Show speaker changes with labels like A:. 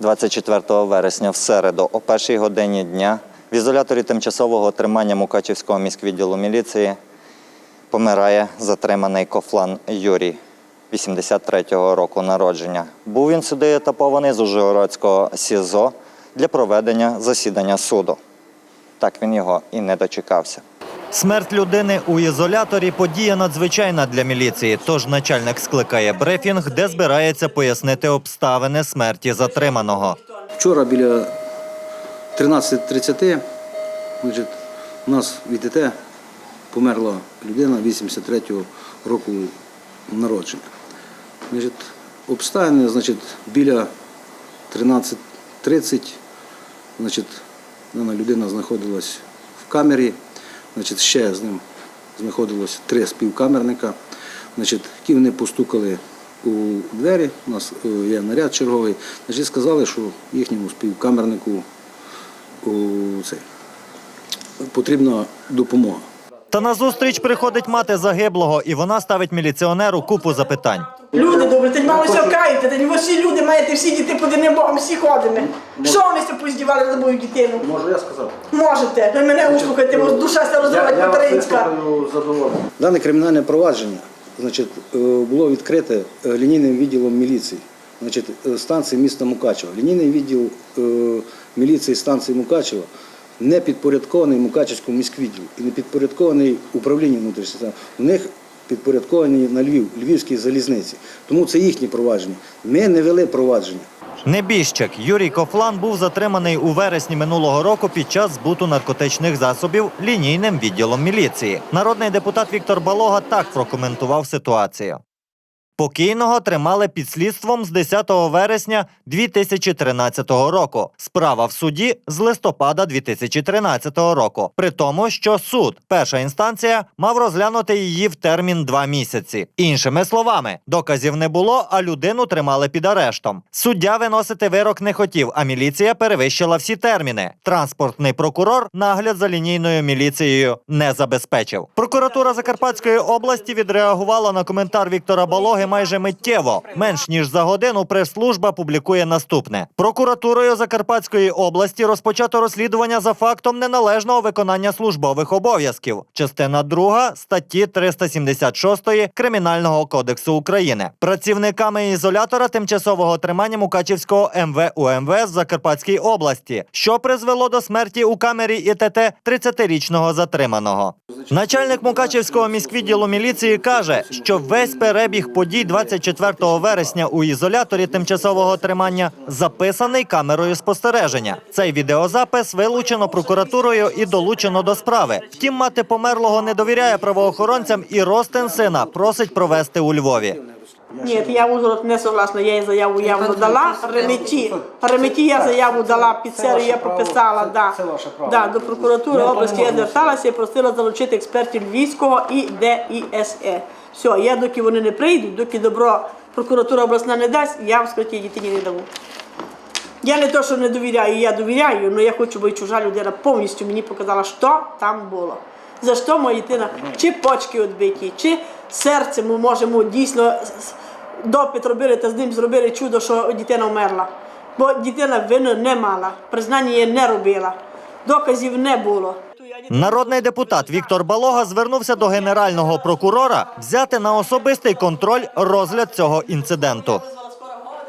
A: 24 вересня в середу о першій годині дня в ізоляторі тимчасового тримання Мукачівського міськвідділу міліції помирає затриманий Кофлан Юрій, 83-го року народження. Був він сюди етапований з Ужгородського СІЗО для проведення засідання суду. Так він його і не дочекався. Смерть людини у ізоляторі подія надзвичайна для міліції. Тож начальник скликає брифінг, де збирається пояснити обставини смерті затриманого.
B: Вчора біля 13.30 у нас від ІТ померла людина 83-го року народження. Обставини значить, біля 13.30 значить, людина знаходилась в камері, значить, ще з ним знаходилось три співкамерника, значить, які вони постукали у двері, у нас е, є наряд черговий, значить, сказали, що їхньому співкамернику у, цей, потрібна допомога.
A: Та на зустріч приходить мати загиблого, і вона ставить міліціонеру купу запитань.
C: Люди добрі, ти мало все каєте, та ви всі люди маєте всі діти під одним богом, всі ходимо. Що ви все поздівали за мою дитину?
B: Можу я сказати?
C: Можете, ви мене услухайте, бо душа ся розривать материнська.
B: Дане кримінальне провадження значить, е, було відкрите е, лінійним відділом міліції значить, е, станції міста Мукачева. Лінійний відділ е, міліції станції Мукачева не підпорядкований Мукачевському міськвідділу і не підпорядкований управлінню внутрішніх справ. У них підпорядковані на Львів, Львівській залізниці. Тому це їхні провадження. Ми не вели провадження.
A: Небіжчик Юрій Кофлан був затриманий у вересні минулого року під час збуту наркотичних засобів лінійним відділом міліції. Народний депутат Віктор Балога так прокоментував ситуацію. Покійного тримали під слідством з 10 вересня 2013 року. Справа в суді з листопада 2013 року. При тому, що суд, перша інстанція, мав розглянути її в термін два місяці. Іншими словами, доказів не було, а людину тримали під арештом. Суддя виносити вирок не хотів, а міліція перевищила всі терміни. Транспортний прокурор нагляд за лінійною міліцією не забезпечив. Прокуратура Закарпатської області відреагувала на коментар Віктора Балоги майже миттєво. Менш ніж за годину прес-служба публікує наступне: прокуратурою Закарпатської області розпочато розслідування за фактом неналежного виконання службових обов'язків. Частина 2 статті 376 Кримінального кодексу України. Працівниками ізолятора тимчасового тримання Мукачівського МВ УМВС в Закарпатській області, що призвело до смерті у камері ІТТ 30-річного затриманого. Начальник Мукачівського міськвідділу міліції каже, що весь перебіг подій 24 вересня у ізоляторі тимчасового тримання записаний камерою спостереження. Цей відеозапис вилучено прокуратурою і долучено до справи. Втім, мати померлого не довіряє правоохоронцям і ростин сина просить провести у Львові.
C: Ні, я Ужгород не согласна, я їй заяву явно дала. Реметі, реметі я заяву дала, під серію я прописала, да. Да, до прокуратури області я зверталася і просила залучити експертів Львівського і ДІСЕ. Все, я доки вони не прийдуть, доки добро прокуратура обласна не дасть, я в скриті дитині не дамо. Я не то, що не довіряю, я довіряю, але я хочу, бо і чужа людина повністю мені показала, що там було. За що моя дитина, чи почки відбиті, чи серце ми можемо дійсно допит робили та з ним зробили чудо, що дитина вмерла. Бо дитина вини не мала, признання її не робила, доказів не було.
A: Народний депутат Віктор Балога звернувся до генерального прокурора взяти на особистий контроль розгляд цього інциденту.